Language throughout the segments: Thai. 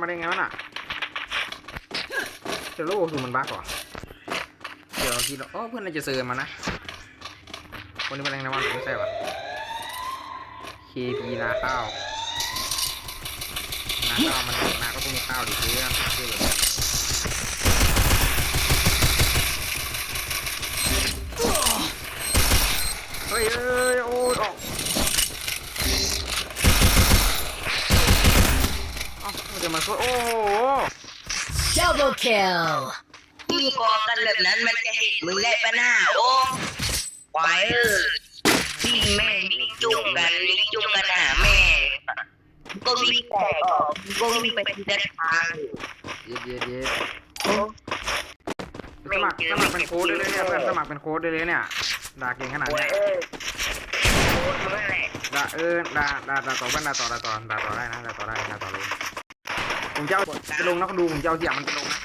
มาได้ไงวะน่ะเจอโลคือมันบั๊กเหรอเดี๋ยวคิดว่าอ๋อเพื่อนน่าจะเซิร์มานะคนนี้มาแรงนะวันไม่ใช่ปะ KP นาข้าวนาข้าวมันนาก็ต้องมีข้าวดิเพื่อนชื่อแบบนี้เฮ้ยเอ้ย โอ้ยออกเอ้าเดี๋ยวมันก็โอ้โห Double kill. มึงกองกันแบบนั้นมันจะเห็นมึงได้ปะหน้าโอ้ควายเออวิ่งแม่งวิ่งจุ่มกันวิ่งจุ่มกันหาแม่ก็วิ่งแตกออกก็วิ่งไปที่ด้านทางเย็ดเย็ดเย็ดโอ้สมัครสมัครเป็นโค้ดได้เลยเนี่ยเพื่อนสมัครเป็นโค้ดได้เลยเนี่ยด่าเก่งขนาดโอ้ยเนี้ยเออโอ้ยเมื่อไหร่ด่าเออด่าด่าด่าต่อเพื่อนด่าต่อด่าต่อด่าต่อได้นะด่าต่อได้ด่าต่อเลย ผมจะเอาจะลงนักดูผมจะเอาเสียงมันไปลงนะ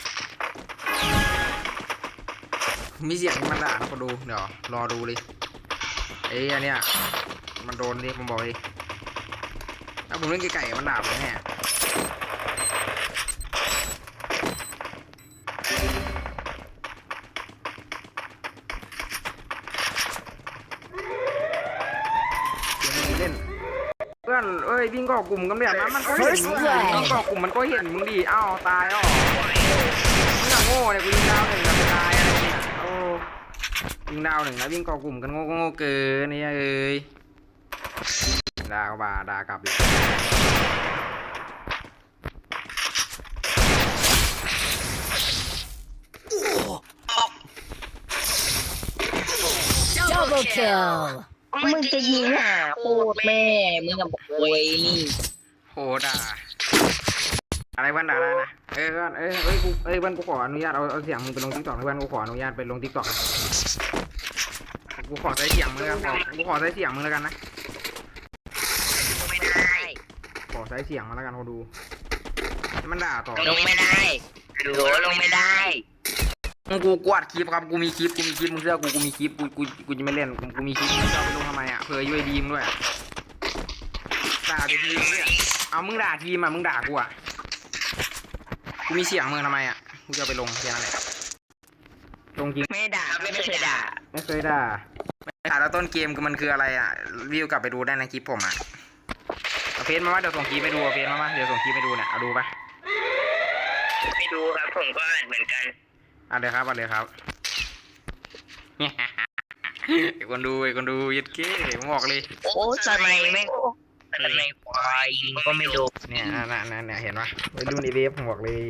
มีเสียงมันด่านะคนดูเดี๋ยวรอดูเลยเอ้ยอันเนี้ยมันโดนดิผมบอกเลยถ้าผมเล่นไก่ๆมันด่าผมแน่เดี๋ยวมึงเล่น เพื่ อนเอ้ยวิ่งก่อกลุ่มกันแบบนั้นมันก็เห็นมึงดิวิ่งก่อกลุ่มมันก็เห็นมึงดิอ้าวตายอ้าวมึงอะโง่เนี่ยกูยิงดาวหนึ่งแล้วจะตายอะไรเนี่ยโอ้ยิงดาวหนึ่งแล้ววิ่งก่อกลุ่มกันโง่ก็โง่เกินเนี่ยเอ้ยด่าก็บาด่ากลับเลย Double kill. มึงจะยิงหาโคตรแม่ มึงกับโวยนี่โหด่าอะไรเพื่อนด่าได้นะเอ้ยเพื่อนเอ้ยเอ้ยกูเอ้ยเพื่อนกูขออนุญาตเอาเอาเสียงมึงไปลงทิกตอกเพื่อนกูขออนุญาตไปลงทิกตอกกูขอใช้เสียงมึงแล้วกันขอกูขอใช้เสียงมึงแล้วกันนะไม่ได้ขอใช้เสียงมาแล้วกันเขาดูให้มันด่าต่อลงไม่ได้หรือลงไม่ได้ กูกวาดคลิปครับกูมีคลิปกูมีคลิปมึงเชื่อกูกูมีคลิปกูกูกูจะไม่เล่นกูกูมีคลิปมึงจะเอาไปลงทำไมอะเผื่อยุ้ยดีมด้วยด่าทีมเนี่ยเอามึงด่าทีมอะมึงด่ากูอะกูมีเสียงมึงทำไมอะกูจะเอาไปลงแค่นั้นแหละลงจริงไม่ด่าไม่เคยด่า ไม่เคยด่าด่าแล้วต้นเกมมันคืออะไรอะวิวกลับไปดูได้ในคลิปผมอะเอาเฟซมาว่าเดี๋ยวส่งคลิปไปดูเอาเฟซมาว่าเดี๋ยวส่งคลิปไปดูเนี่ยเอาดูปะไม่ดูครับผมก็อ่านเหมือนกัน เอาเลยครับเอาเลยครับไอ้คนดูไอ้คนดูยัดเก้ผมบอกเลยโอ้สมัยไม่สมัยควายยิงก็ไม่โดนเนี่ยน่ะน่ะน่ะเนี่ยเห็นปะไปดูในเวฟผมบอกเลย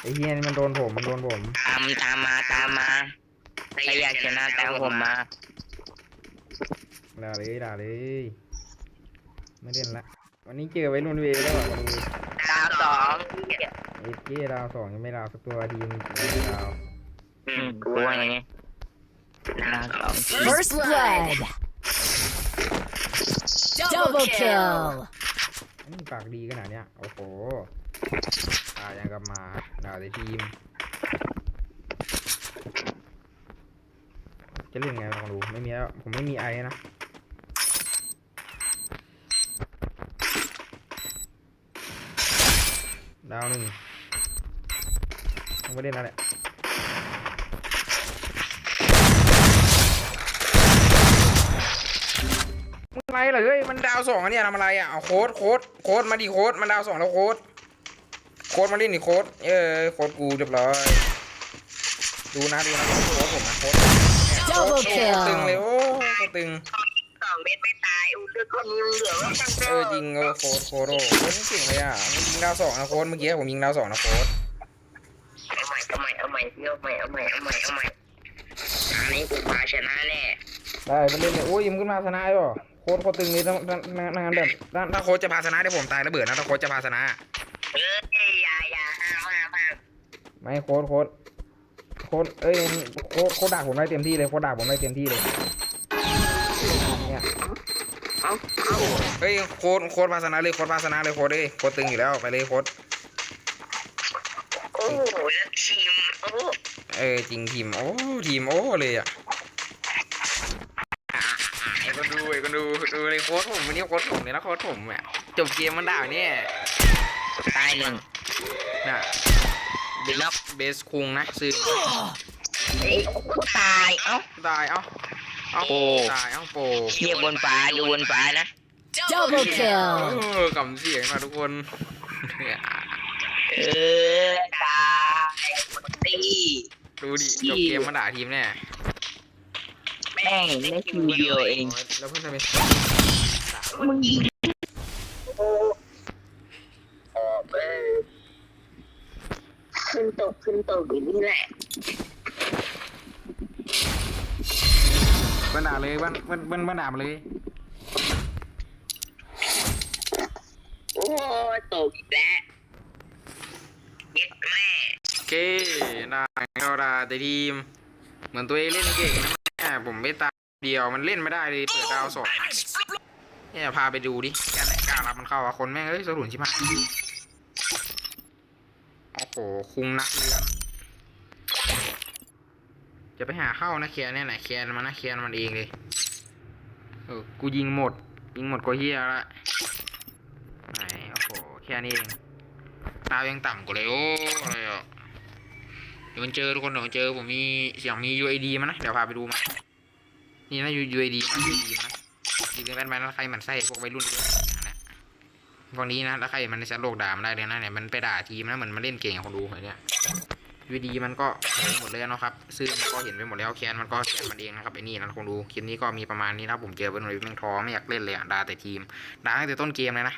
ไอ้เฮียนี่มันโดนผมมันโดนผมตามตามมาตามมาใครอยากชนะตามผมมาด่าเลยด่าเลยไม่เล่นละ วันนี้เจอไว้รุ่นเวแล้วอะดาวสองไอ้เก้ดาวสองยังไม่ดาวสักตัวทีมดาวอืมกูว่าอย่างงี้ดาวสอง First blood. Double kill. นนี้ปากดีขนาดเนี้ยโอ้โหด่ายังกับหมาด่าแต่ทีม จะเล่นไงลองดูไม่มีแล้วผมไม่มีไอ้นะ ดาวหนึ่งต้องไปเล่นแล้วแหละมึงอะไรเหรอเฮ้ยมันดาวสองอันเนี่ยทำอะไรอะเอาโค้ดโค้ดโค้ดมาดิโค้ดมันดาวสองแล้วโค้ดโค้ดมาเล่นดิโค้ดเอ้ยโค้ดกูเรียบร้อยดูนะดูนะโค้ดผมนะโค้ดตึงเลยโอ้โคตรตึงสองเมตา ยอู้เลือดคนเหลือว่าจังเออจริงเออโค้ดโค้ดโอ้โค้ดนี่เก่งเลยอะมันยิงดาวสองนะโค้ดเมื่อกี้ผมยิงดาวสองนะโค้ดเอาใหม่เอาใหม่เอาใหม่เอาใหม่เอาใหม่เอาใหม่เอาใหม่อันนี้กูพาชนะแน่ได้มันเล่นเนี่ยโอ้ยยิงขึ้นมาชนะป่โค้ดโคตรตึงเลยถ้าถ้าถ้าถ้างั้นแบบถ้าโค้ดจะพาชนะเดี๋ยวผมตายระเบิดนะถ้าโค้ดจะพาชนะเอ้ยอย่าอย่าห้ามห้ามห้ามไม่โค้ดโค้ดโค้ดเอ้ยโค้ดโค้ดด่าผมได้เต็มที่เลยโค้ดด่าผมได้เต็มที่เลยเนี่ย เอาเอาเฮ้ยโค้ดโค้ดพาชนะเลยโค้ดพาชนะเลยโค้ดเอ้ยโค้ดตึงอยู่แล้วไปเลยโค้ดโอ้โหแล้วทีมโอ้เออจริงทีมโอ้ทีมโอ้เลยอะไอ้คนดูไอ้คนดูดูเลยโค้ดผมวันนี้โค้ดผมเลยนะโค้ดผมอะจบเกมมันด่าเนี่ยตายหนึ่งน่ะเบสเบสคุงนะซื้อเอ้ยตายเอ้าตายเอ้า เอ้าโอ้ตายเอ้าโปเทียบบนฟ้าดูบนฟ้านะ Double เอ kill. อกำเสียงมาทุกคนเออตายตีดูดิจบเกมมาด่าทีมแน่แม่งได้คิวเดียวเองแล้วเพื่อนทำไมมึงยิงโอ้ออกเลยขึ้นตกขึ้นตกอย่างนี้แหละ เพื่นด่าเลยเพื่นเพื่นเพื่นเพื่อนด่ามาเลยโอ้ตกอีกแล้วเย็ดแม่โอเคด่าเราดาแต่ทีม เหมือนตัวเองเล่นเก่งนะแม่ผมไม่ตามเดียวมันเล่นไม่ได้เลยเปิดดาวสองเนี่ยพาไปดูดิแกไหนกล้ารับมันเข้าวะคนแม่งเอ้ยสรุนชิบหายโอ้โหคุงนักเรีย จะไปหาเข้านะแคนเนี่ยไหนแคนมันนะแคนมันเองเลยเออกูยิงหมด ยิงหมดก็เฮียละไหนโอ้โหแค่นี้เองดาวยังต่ำกว่าเลยโอ้อะไรอะเดี๋ยวมันเจอทุกคนเดี๋ยวมันเจอผมมีเสียงมี UID มันนะเดี๋ยวพาไปดูมันนี่นะ UID มัน UID มันะดีเป็นแบนแมนแล้วใครมันใส่พวกวัยรุ่นด้วยนั่นะพวกนี้นะแล้วใครมันในแซดโลกด่ามันได้เลยนะเนี่ยมันไปด่าทีมนะเหมือนมันเล่นเก่งอะคนดูเนี่ย ยูดีมันก็เห็นหมดเลยเนาะครับซื้อมันก็เห็นไปหมดแล้วแคนมันก็แคนมันเองนะครับไอ้นี่นะคงดูคลิปนี้ก็มีประมาณนี้นะผมเจอเป็นหน่วยแม่งท้อไม่อยากเล่นเลยอะด่าแต่ทีมด่าตั้งแต่ต้นเกมเลยนะ